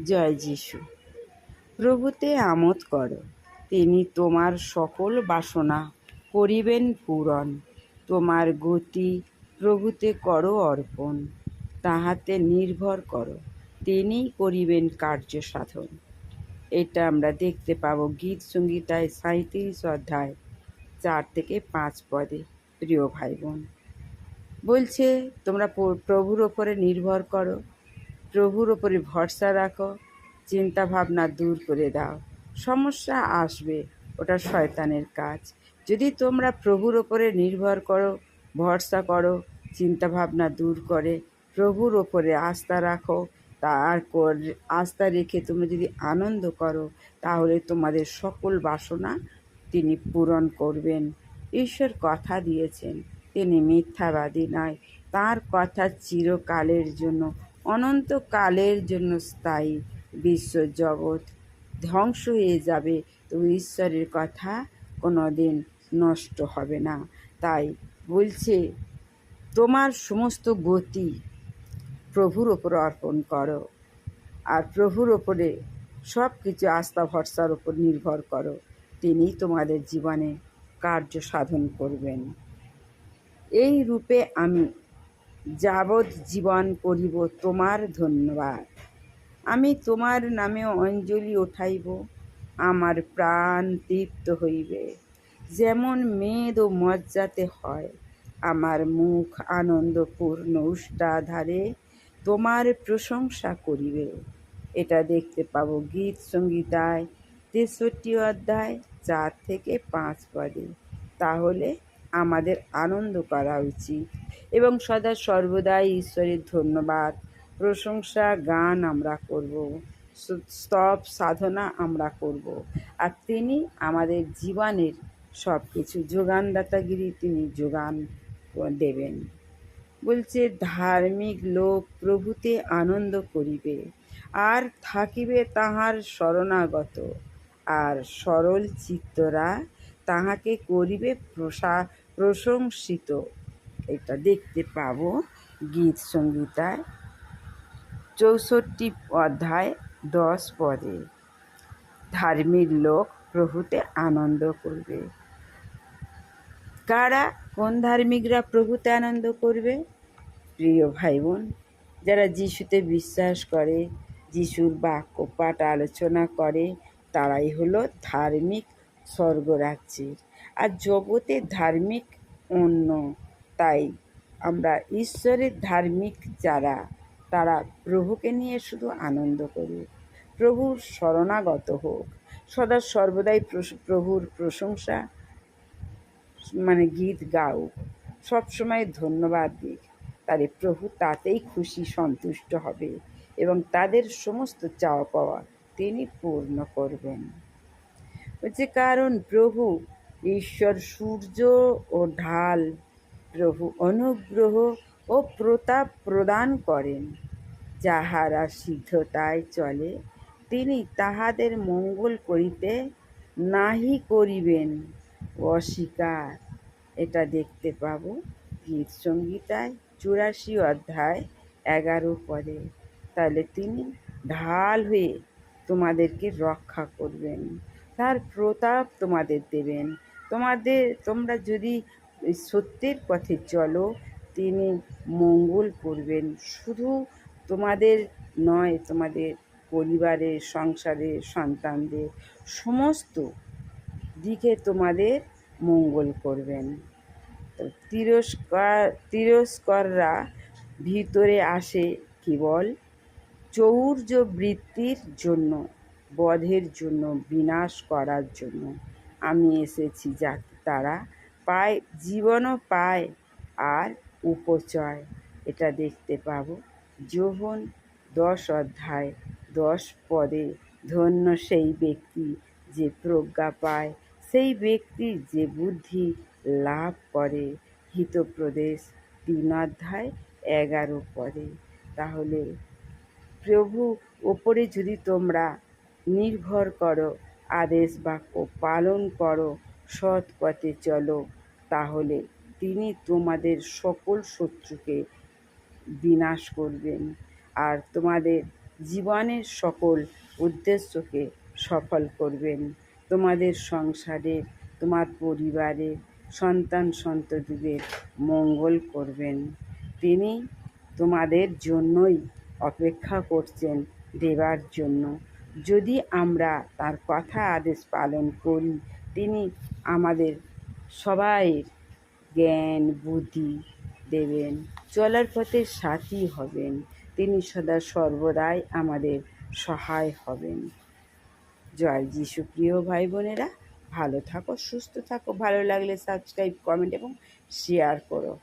জয় যিশু। প্রভুতে আমোদ করো। তিনি তোমার সকল বাসনা করিবেন পূরণ। তোমার গতি প্রভুতে করো অর্পণ। তাহাতে নির্ভর করো। তিনিই করিবেন কার্য সাধন। এটা আমরা দেখতে পাবো গীত সঙ্গীতায় সাঁত্রিশ অধ্যায় চার থেকে পাঁচ পদে। প্রিয় ভাই বোন বলছে, তোমরা প্রভুর ওপরে নির্ভর করো। প্রভুর ওপরে ভরসা রাখো চিন্তা ভাবনা দূর করে দাও। সমস্যা আসবে, ওটা শয়তানের কাজ। যদি তোমরা প্রভুর ওপরে নির্ভর করো, ভরসা করো চিন্তা ভাবনা দূর করে, প্রভুর ওপরে আস্থা রাখো, তার আস্থা রেখে তুমি যদি আনন্দ করো, তাহলে তোমাদের সকল বাসনা তিনি পূরণ করবেন। ঈশ্বর কথা দিয়েছেন, তিনি মিথ্যাবাদী নয়, তার কথা চিরকালের জন্য অনন্তকালের জন্য স্থায়ী বিশ্ব জগৎ ধ্বংস হয়ে যাবে তো ঈশ্বরের কথা কোনো দিন নষ্ট হবে না। তাই বলছে, তোমার সমস্ত গতি প্রভুর ওপর অর্পণ করো আর প্রভুর ওপরে সব কিছু আস্থা ভরসার ওপর নির্ভর করো। তিনি তোমাদের জীবনে কার্য সাধন করবেন। এই রূপে আমি যাবৎ জীবন করিব তোমার ধন্যবাদ। আমি তোমার নামে অঞ্জলি ওঠাইব আমার প্রাণ তৃপ্ত হইবে। যেমন মেদ ও মজ্জাতে হয়, আমার মুখ আনন্দপূর্ণ উষ্টাধারে তোমার প্রশংসা করিবে। এটা দেখতে পাবো গীত সঙ্গীতায় তেষট্টি অধ্যায় চার থেকে পাঁচ পদে। তাহলে আমাদের আনন্দ করা উচিত। এবং সদা সর্বদাই ঈশ্বরের ধন্যবাদ। প্রশংসা, গান আমরা করব। স্তব সাধনা আমরা করব। আর তিনি আমাদের জীবনের সব কিছু যোগানদাতাগিরি তিনি যোগান দেবেন। বলছে, ধার্মিক লোক প্রভুতে আনন্দ করিবে। আর থাকিবে তাহার শরণাগত। আর সরল চিত্তরা তাহাকে করিবে প্রসা প্রশংসিত। এটা দেখতে পাবো গীত সঙ্গীতায়। চৌষট্টি অধ্যায় দশ পদে। ধার্মিক লোক প্রভুতে আনন্দ করবে। কারা, কোন ধার্মিকরা প্রভুতে আনন্দ করবে? প্রিয় ভাই বোন যারা যিশুতে বিশ্বাস করে, যিশুর বাক্য পাঠ আলোচনা করে, তারাই হলো ধার্মিক স্বর্গরাজ্যের আর জগতে ধার্মিক অন্য, তাই আমরা ঈশ্বরের ধার্মিক যারা, তারা প্রভুকে নিয়ে শুধু আনন্দ করুক প্রভুর শরণাগত হোক। সদা সর্বদাই প্রভুর প্রশংসা মানে গীত গাউক। সবসময় ধন্যবাদ দিক। তাহলে প্রভু তাতেই খুশি, সন্তুষ্ট হবে এবং তাদের সমস্ত চাওয়া পাওয়া তিনি পূর্ণ করবেন। হচ্ছে কারণ প্রভু, ঈশ্বর সূর্য ও ঢাল প্রভু অনুগ্রহ ও প্রতাপ প্রদান করেন। যাহারা সিদ্ধতায় চলে, তিনি তাহাদের মঙ্গল করিতে নাহি করিবেন। অস্বীকার। এটা দেখতে পাব গীত সঙ্গীতায় চুরাশি অধ্যায় এগারো পদে। তাহলে তিনি ঢাল হয়ে তোমাদেরকে রক্ষা করবেন। তার প্রতাপ তোমাদের দেবেন। তোমাদের, তোমরা যদি সত্যের পথে চলো, তিনি মঙ্গল করবেন। শুধু তোমাদের নয়, তোমাদের পরিবারের সংসারের সন্তানদের, সমস্ত দিকে তোমাদের মঙ্গল করবেন। তিরস্কার, তিরস্কররা ভিতরে আসে কেবল চৌর্য বৃত্তির জন্য। বধের জন্য, বিনাশ করার জন্য। আমি এসেছি যাতে তারা পায়, জীবনও পায় আর উপচয়। এটা দেখতে পাবো। যোহন দশ অধ্যায়, দশ পদে ধন্য সেই ব্যক্তি যে প্রজ্ঞা পায়, সেই ব্যক্তি যে বুদ্ধি লাভ করে। হিতপ্রদেশ তিন অধ্যায়, এগারো পদে। তাহলে প্রভু ওপরে যদি তোমরা নির্ভর করো, আদেশ বাক্য পালন করো, সৎ পথে চলো। তাহলে তিনি তোমাদের সকল শত্রুকে বিনাশ করবেন আর তোমাদের জীবনের সকল উদ্দেশ্যকে সফল করবেন। তোমাদের সংসারে, তোমার পরিবারে সন্তান সন্ততিদের মঙ্গল করবেন। তিনি তোমাদের জন্যই অপেক্ষা করছেন দেবার জন্য। যদি আমরা তার কথা আদেশ পালন করি, তিনি আমাদের সবাইয়ের জ্ঞান, বুদ্ধি দেবেন, চলার পথে সাথী হবেন। তিনি সদা সর্বদাই আমাদের সহায় হবেন। জয় যিশু প্রিয় ভাই বোনেরা, ভালো থাকো, সুস্থ থাকো, ভালো লাগলে সাবস্ক্রাইব কমেন্ট এবং শেয়ার করো।